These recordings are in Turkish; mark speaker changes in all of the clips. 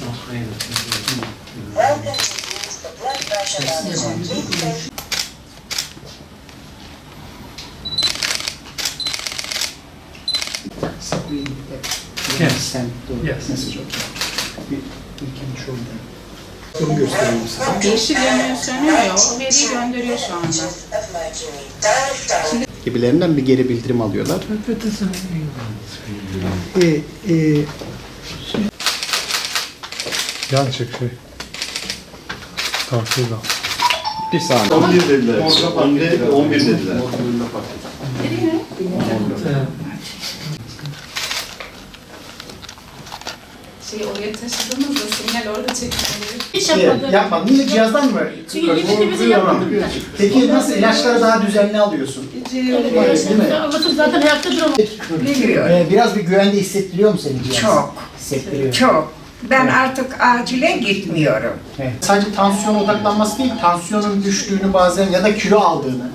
Speaker 1: Welcome to use the blood pressure monitor. Keep safe.
Speaker 2: screen that
Speaker 3: Yes.
Speaker 2: the
Speaker 3: Yes.
Speaker 2: message. Okay. We, we can show them. Bunu göstereyim size.
Speaker 4: Yeşil yanıyor sönüyor ya o veriyi gönderiyor şu anda.
Speaker 2: Gibilerinden bir geri bildirim alıyorlar. E, e,
Speaker 3: Yan çek şey. Takip al.
Speaker 2: bir saniye.
Speaker 5: 11 dediler. 11, 11 dediler.
Speaker 4: Şeyi oraya taşıdığımızda sinyal orada çekiliyor.
Speaker 6: Hiç
Speaker 2: Şey,
Speaker 6: yapmadım.
Speaker 2: yapma. Niye cihazdan mı?
Speaker 6: Çünkü limitimizi yapmadık da.
Speaker 2: Peki nasıl ilaçları daha düzenli alıyorsun? Değil mi?
Speaker 6: Anlatım zaten hayatta duramam.
Speaker 2: Ee, biraz bir güvende hissettiriyor mu seni cihaz?
Speaker 7: Çok,
Speaker 2: Hissettiriyor.
Speaker 7: çok. Ben artık acile gitmiyorum.
Speaker 2: Evet. Sadece tansiyon odaklanması değil, tansiyonun düştüğünü bazen ya da kilo aldığını.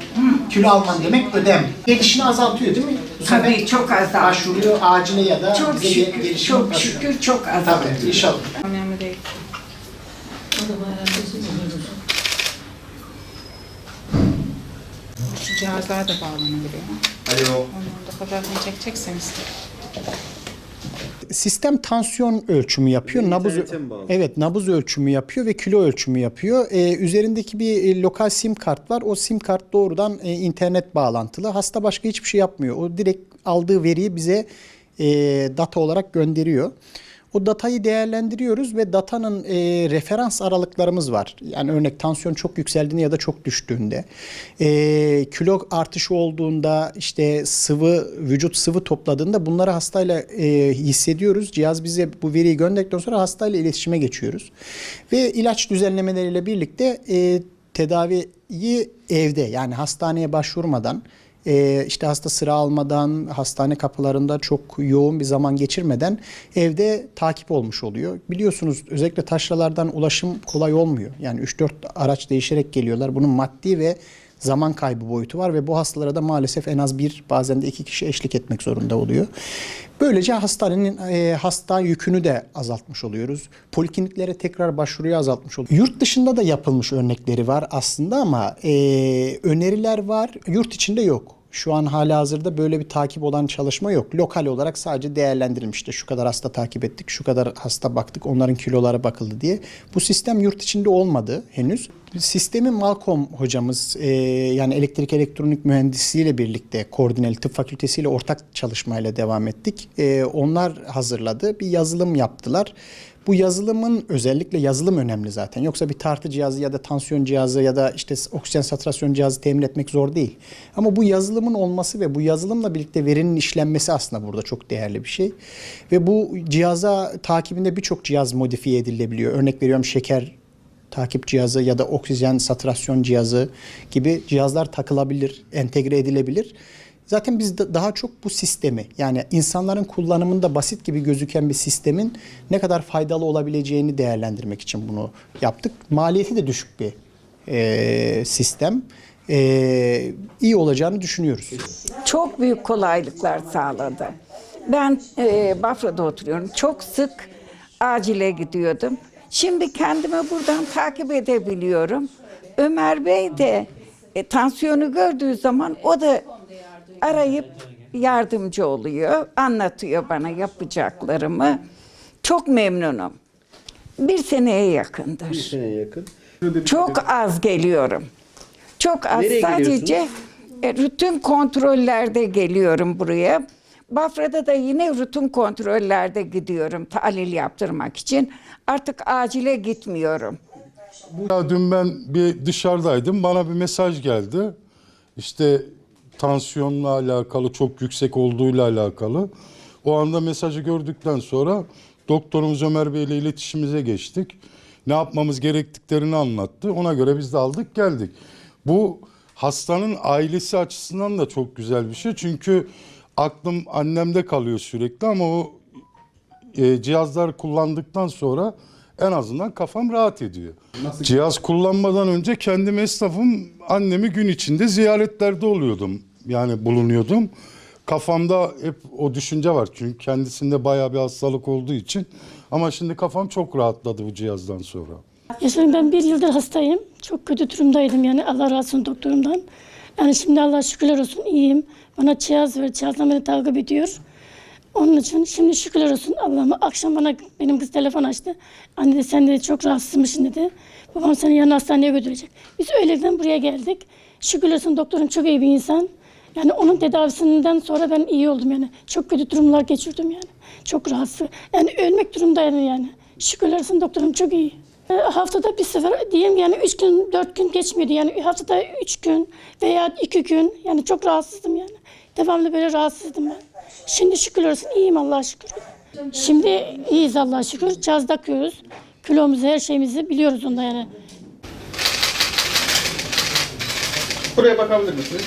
Speaker 2: Kilo alman demek ödem. Gelişini azaltıyor değil mi? Bu
Speaker 7: Tabii çok azaldı.
Speaker 2: başvuruyor acile ya da
Speaker 7: Çok
Speaker 2: bize
Speaker 7: şükür,
Speaker 2: gelişim
Speaker 7: çok
Speaker 2: basıyor.
Speaker 7: şükür çok azaldı.
Speaker 2: Tabii inşallah.
Speaker 4: Önemli değil. Şu cihazlar da bağlanabiliyor.
Speaker 5: Alo.
Speaker 4: Onların da fotoğrafını çekecekseniz.
Speaker 2: Sistem tansiyon ölçümü yapıyor. Nabız
Speaker 5: mi bağlı?
Speaker 2: Evet, nabız ölçümü yapıyor ve kilo ölçümü yapıyor. Ee, üzerindeki bir e, lokal sim kart var. O sim kart doğrudan e, internet bağlantılı. Hasta başka hiçbir şey yapmıyor. O direkt aldığı veriyi bize e, data olarak gönderiyor. O datayı değerlendiriyoruz ve datanın e, referans aralıklarımız var. Yani örnek tansiyon çok yükseldiğinde ya da çok düştüğünde, e, kilo artışı olduğunda, işte sıvı vücut sıvı topladığında bunları hastayla e, hissediyoruz. Cihaz bize bu veriyi gönderdikten sonra hastayla iletişime geçiyoruz ve ilaç düzenlemeleriyle birlikte e, tedaviyi evde yani hastaneye başvurmadan ee, işte hasta sıra almadan, hastane kapılarında çok yoğun bir zaman geçirmeden evde takip olmuş oluyor. Biliyorsunuz özellikle taşralardan ulaşım kolay olmuyor. Yani 3-4 araç değişerek geliyorlar. Bunun maddi ve zaman kaybı boyutu var ve bu hastalara da maalesef en az bir bazen de iki kişi eşlik etmek zorunda oluyor. Böylece hastanenin e, hasta yükünü de azaltmış oluyoruz. Polikliniklere tekrar başvuruyu azaltmış oluyoruz. Yurt dışında da yapılmış örnekleri var aslında ama e, öneriler var. Yurt içinde yok. Şu an hala hazırda böyle bir takip olan çalışma yok. Lokal olarak sadece değerlendirilmişti. Şu kadar hasta takip ettik, şu kadar hasta baktık, onların kiloları bakıldı diye. Bu sistem yurt içinde olmadı henüz. Sistemi Malcolm hocamız e, yani elektrik elektronik mühendisiyle birlikte koordineli tıp fakültesiyle ortak çalışmayla devam ettik. E, onlar hazırladı. Bir yazılım yaptılar. Bu yazılımın özellikle yazılım önemli zaten. Yoksa bir tartı cihazı ya da tansiyon cihazı ya da işte oksijen saturasyon cihazı temin etmek zor değil. Ama bu yazılımın olması ve bu yazılımla birlikte verinin işlenmesi aslında burada çok değerli bir şey. Ve bu cihaza takibinde birçok cihaz modifiye edilebiliyor. Örnek veriyorum şeker takip cihazı ya da oksijen saturasyon cihazı gibi cihazlar takılabilir, entegre edilebilir. Zaten biz daha çok bu sistemi yani insanların kullanımında basit gibi gözüken bir sistemin ne kadar faydalı olabileceğini değerlendirmek için bunu yaptık. Maliyeti de düşük bir e, sistem. E, iyi olacağını düşünüyoruz.
Speaker 7: Çok büyük kolaylıklar sağladı. Ben e, Bafra'da oturuyorum. Çok sık acile gidiyordum. Şimdi kendimi buradan takip edebiliyorum. Ömer Bey de e, tansiyonu gördüğü zaman o da arayıp yardımcı oluyor. Anlatıyor bana yapacaklarımı. Çok memnunum. Bir seneye yakındır.
Speaker 5: Seneye yakın.
Speaker 7: Çok az geliyorum. Çok az
Speaker 5: Nereye
Speaker 7: sadece e, rutin kontrollerde geliyorum buraya. Bafra'da da yine rutin kontrollerde gidiyorum tahlil yaptırmak için. Artık acile gitmiyorum.
Speaker 8: Ya dün ben bir dışarıdaydım. Bana bir mesaj geldi. İşte tansiyonla alakalı, çok yüksek olduğuyla alakalı. O anda mesajı gördükten sonra doktorumuz Ömer Bey ile iletişimize geçtik. Ne yapmamız gerektiklerini anlattı. Ona göre biz de aldık geldik. Bu hastanın ailesi açısından da çok güzel bir şey. Çünkü aklım annemde kalıyor sürekli ama o e, cihazlar kullandıktan sonra en azından kafam rahat ediyor. Cihaz kullanmadan önce kendim esnafım annemi gün içinde ziyaretlerde oluyordum. Yani bulunuyordum. Kafamda hep o düşünce var çünkü kendisinde bayağı bir hastalık olduğu için Ama şimdi kafam çok rahatladı bu cihazdan sonra.
Speaker 9: Yaşarım ben bir yıldır hastayım. Çok kötü durumdaydım yani Allah razı olsun doktorumdan. Yani şimdi Allah şükürler olsun iyiyim. Bana cihaz ver, cihazla beni takip ediyor. Onun için şimdi şükürler olsun Allah'ıma. Akşam bana benim kız telefon açtı. Anne de sen de çok rahatsızmışsın dedi. Babam seni yarın hastaneye götürecek. Biz öyleden buraya geldik. Şükürler olsun doktorum çok iyi bir insan. Yani onun tedavisinden sonra ben iyi oldum yani. Çok kötü durumlar geçirdim yani. Çok rahatsız. Yani ölmek durumdaydım yani. Şükürler olsun doktorum çok iyi. E, Haftada bir sefer diyeyim yani üç gün, dört gün geçmiyordu. Yani haftada üç gün veya iki gün. Yani çok rahatsızdım yani. Devamlı böyle rahatsızdım ben. Şimdi şükürler olsun iyiyim Allah'a şükür. Şimdi iyiyiz Allah'a şükür. Cihaz takıyoruz. Kilomuzu, her şeyimizi biliyoruz onda yani.
Speaker 10: Buraya bakabilir misiniz?